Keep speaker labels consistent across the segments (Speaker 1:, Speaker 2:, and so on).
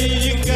Speaker 1: you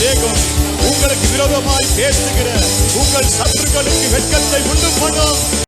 Speaker 1: அபிஷேகம் உங்களுக்கு விரோதமாய் பேசுகிற உங்கள் சத்துருக்களுக்கு வெட்கத்தை உண்டு பண்ணும்